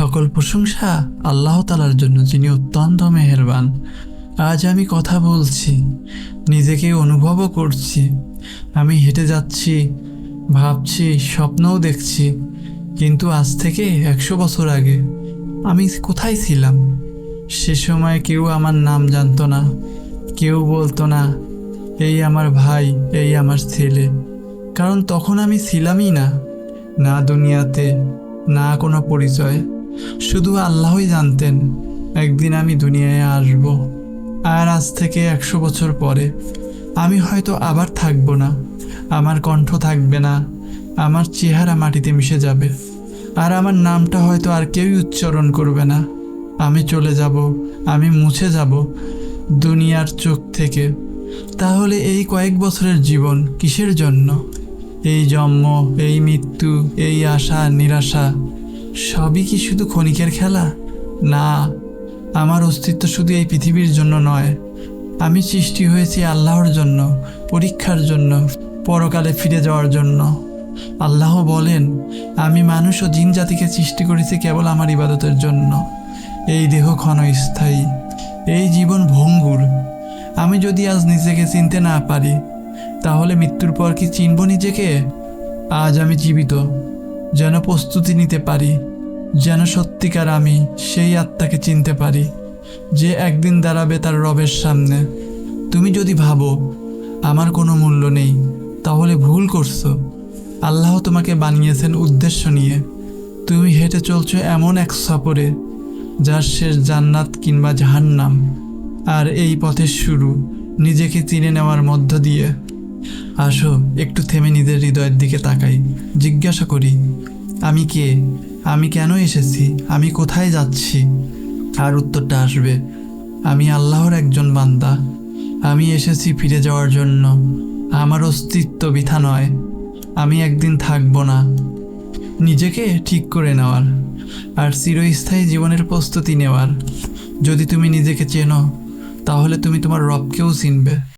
সকল প্রশংসা আল্লাহ তালার জন্য, যিনি অত্যন্ত মেহেরবান। আজ আমি কথা বলছি, নিজেকে অনুভবও করছি। আমি হেঁটে যাচ্ছি, ভাবছি, স্বপ্নও দেখছি, কিন্তু আজ থেকে একশো বছর আগে আমি কোথায় ছিলাম? সে সময় কেউ আমার নাম জানতো না, কেউ বলতো না, এই আমার ভাই, এই আমার ছেলে। কারণ তখন আমি ছিলামই না না দুনিয়াতে, না কোনো পরিচয়। শুধু আল্লাহই জানতেন, একদিন আমি দুনিয়ায় আসব। আর আজ থেকে একশো বছর পরে আমি হয়তো আবার থাকব না। আমার কণ্ঠ থাকবে না, আমার চেহারা মাটিতে মিশে যাবে। আর আমার নামটা হয়তো আর কেউই উচ্চারণ করবে না। আমি চলে যাব, আমি মুছে যাব দুনিয়ার চোখ থেকে। তাহলে এই কয়েক বছরের জীবন কিসের জন্য? এই জন্ম, এই মৃত্যু, এই আশা, নিরাশা সবই কি শুধু ক্ষণিকের খেলা? না, আমার অস্তিত্ব শুধু এই পৃথিবীর জন্য নয়। আমি সৃষ্টি হয়েছি আল্লাহর জন্য, পরীক্ষার জন্য, পরকালে ফিরে যাওয়ার জন্য। আল্লাহ বলেন, আমি মানুষ ও জিন জাতিকে সৃষ্টি করেছি কেবল আমার ইবাদতের জন্য। এই দেহ ক্ষণস্থায়ী, এই জীবন ভঙ্গুর। আমি যদি আজ নিজেকে চিনতে না পারি, তাহলে মৃত্যুর পর কি চিনব নিজেকে? আজ আমি জীবিত। যেন প্রস্তুতি নিতে পারি, যেন সত্যিকার আমি সেই আত্মাকে চিনতে পারি, যে একদিন দাঁড়াবে তার রবের সামনে। তুমি যদি ভাবো, আমার কোনো মূল্য নেই, তাহলে ভুল করছ। আল্লাহ তোমাকে বানিয়েছেন উদ্দেশ্য নিয়ে। তুমি হেঁটে চলছো এমন এক সফরে, যার শেষ জান্নাত কিংবা জাহান্নাম। আর এই পথের শুরু, নিজেকে চিনে নেওয়ার মধ্য দিয়ে। আসো, একটু থেমে নিজের হৃদয়ের দিকে তাকাই। জিজ্ঞাসা করি, আমি কে? আমি কেন এসেছি? আমি কোথায় যাচ্ছি? আর উত্তরটা আসবে, আমি আল্লাহর একজন বান্দা। আমি এসেছি ফিরে যাওয়ার জন্য। আমার অস্তিত্ব বৃথা নয়। আমি একদিন থাকব না। নিজেকে ঠিক করে নেওয়ার আর চিরস্থায়ী জীবনের প্রস্তুতি নেওয়ার। যদি তুমি নিজেকে চেনো, তাহলে তুমি তোমার রবকেও চিনবে।